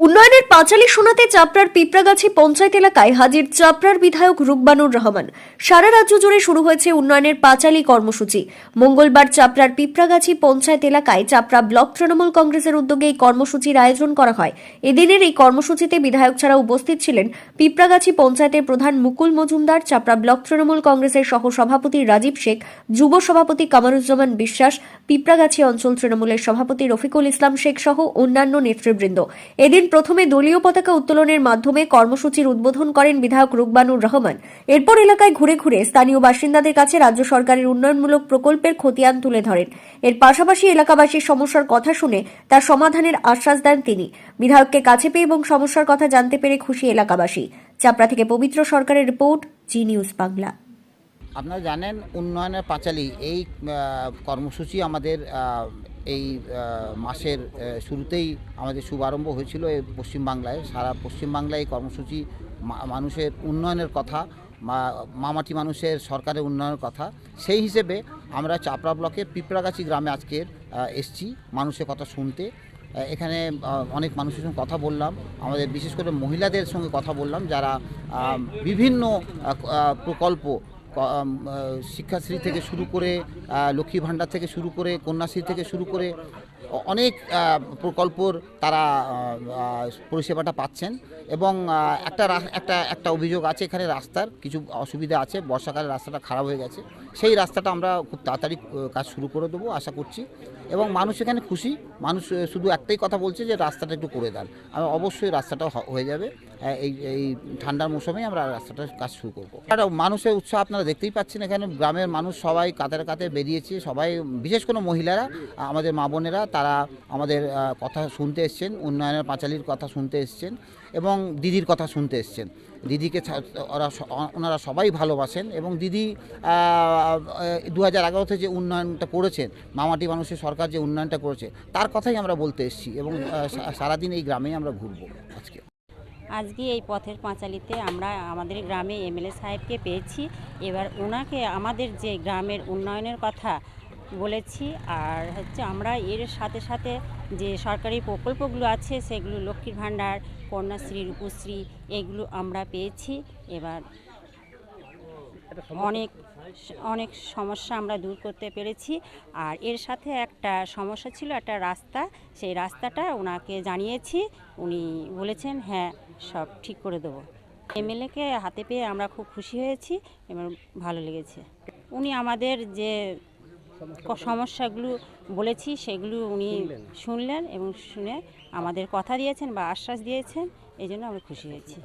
উন্নয়নের পাঁচালী শোনাতে চাপড়ার পিঁপড়াগাছি পঞ্চায়েত এলাকায় হাজির চাপড়ার বিধায়ক রুকবানুর রহমান। সারা রাজ্য জুড়ে শুরু হয়েছে উন্নয়নের পাঁচালী কর্মসূচি। মঙ্গলবার চাপড়ার পিঁপড়াগাছি পঞ্চায়েত এলাকায় চাপড়া ব্লক তৃণমূল কংগ্রেসের উদ্যোগে এই কর্মসূচির আয়োজন করা হয়। এদিনের এই কর্মসূচিতে বিধায়ক ছাড়া উপস্থিত ছিলেন পিঁপড়াগাছি পঞ্চায়েতের প্রধান মুকুল মজুমদার, চাপড়া ব্লক তৃণমূল কংগ্রেসের সহ সভাপতি রাজীব শেখ, যুব সভাপতি কামারুজ্জামান বিশ্বাস, পিঁপড়াগাছি অঞ্চল তৃণমূলের সভাপতি রফিকুল ইসলাম শেখ সহ অন্যান্য নেতৃবৃন্দ। এদিন প্রথমে দলীয় পতাকা উত্তোলনের মাধ্যমে কর্মসূচির উদ্বোধন করেন বিধায়ক রুকবানুর রহমান। এরপর এলাকায় ঘুরে ঘুরে স্থানীয় বাসিন্দাদের কাছে রাজ্য সরকারের উন্নয়নমূলক প্রকল্পের খতিয়ান তুলে ধরেন। এর পাশাপাশি এলাকাবাসীর সমস্যার কথা শুনে তার সমাধানের আশ্বাস দেন তিনি। বিধায়ককে কাছে পেয়ে এবং সমস্যার কথা জানতে পেরে খুশি এলাকাবাসী। চাপড়া থেকে পবিত্র সরকারের রিপোর্ট, জি নিউজ বাংলা। আপনারা জানেন, উন্নয়নের পাঁচালী এই কর্মসূচি আমাদের এই মাসের শুরুতেই আমাদের শুভারম্ভ হয়েছিল এই পশ্চিমবাংলায়। সারা পশ্চিমবাংলায় এই কর্মসূচি মানুষের উন্নয়নের কথা মামাটি মানুষের সরকারের উন্নয়নের কথা। সেই হিসেবে আমরা চাপড়া ব্লকের পিঁপড়াগাছি গ্রামে আজকের এসছি মানুষের কথা শুনতে। এখানে অনেক মানুষের সঙ্গে কথা বললাম। আমাদের বিশেষ করে মহিলাদের সঙ্গে কথা বললাম যারা বিভিন্ন প্রকল্প শিক্ষাশ্রী থেকে শুরু করে লক্ষ্মী ভাণ্ডার থেকে শুরু করে, কন্যাশ্রী থেকে শুরু করে অনেক প্রকল্পর তারা পরিষেবাটা পাচ্ছেন এবং একটা একটা একটা অভিযোগ আছে এখানে রাস্তার, কিছু অসুবিধা আছে, বর্ষাকালে রাস্তাটা খারাপ হয়ে গেছে। সেই রাস্তাটা আমরা খুব তাড়াতাড়ি কাজ শুরু করে দেবো, আশা করছি। এবং মানুষ এখানে খুশি। মানুষ শুধু একটাই কথা বলছে যে রাস্তাটা একটু করে দেন। আমি অবশ্যই রাস্তাটা হয়ে যাবে। আহ, এই এই ঠান্ডার মৌসুমেই আমরা রাস্তাটার কাজ শুরু করব। আর মানুষের উৎসাহ আপনারা দেখতেই পাচ্ছেন এখানে। গ্রামের মানুষ সবাই কাতারে কাতে বেরিয়েছে। সবাই বিশেষ কোনো মহিলারা আমাদের মা বোনেরা তারা আমাদের কথা শুনতে এসছেন উন্নয়নের পাঁচালির কথা শুনতে এসছেন এবং দিদির কথা শুনতে এসছেন। দিদিকে ওরা ওনারা সবাই ভালোবাসেন এবং দিদি দু হাজার এগারোতে যে উন্নয়নটা করেছেন, মামাটি মানুষের সরকার যে উন্নয়নটা করেছে, তার কথাই আমরা বলতে এসেছি এবং সারাদিন এই গ্রামেই আমরা ঘুরবো আজকে। আজকে এই পথের পাঁচালিতে আমরা আমাদের গ্রামে এমএলএ সাহেবকে পেয়েছি। এবার ওনাকে আমাদের যে গ্রামের উন্নয়নের কথা বলেছি। আর হচ্ছে আমরা এর সাথে সাথে যে সরকারি প্রকল্পগুলো আছে সেগুলো লক্ষ্মীর ভাণ্ডার কন্যাশ্রী রূপশ্রী এগুলো আমরা পেয়েছি। এবার অনেক অনেক সমস্যা আমরা দূর করতে পেরেছি। আর এর সাথে একটা সমস্যা ছিল একটা রাস্তা। সেই রাস্তাটা ওনাকে জানিয়েছি। উনি বলেছেন হ্যাঁ সব ঠিক করে দেবো। এমএলএকে হাতে পেয়ে আমরা খুব খুশি হয়েছি এবং ভালো লেগেছে। উনি আমাদের যে সমস্যাগুলো? বলেছি সেগুলো উনি শুনলেন এবং শুনে আমাদের কথা দিয়েছেন বা আশ্বাস দিয়েছেন এই জন্য আমরা খুশি হয়েছি।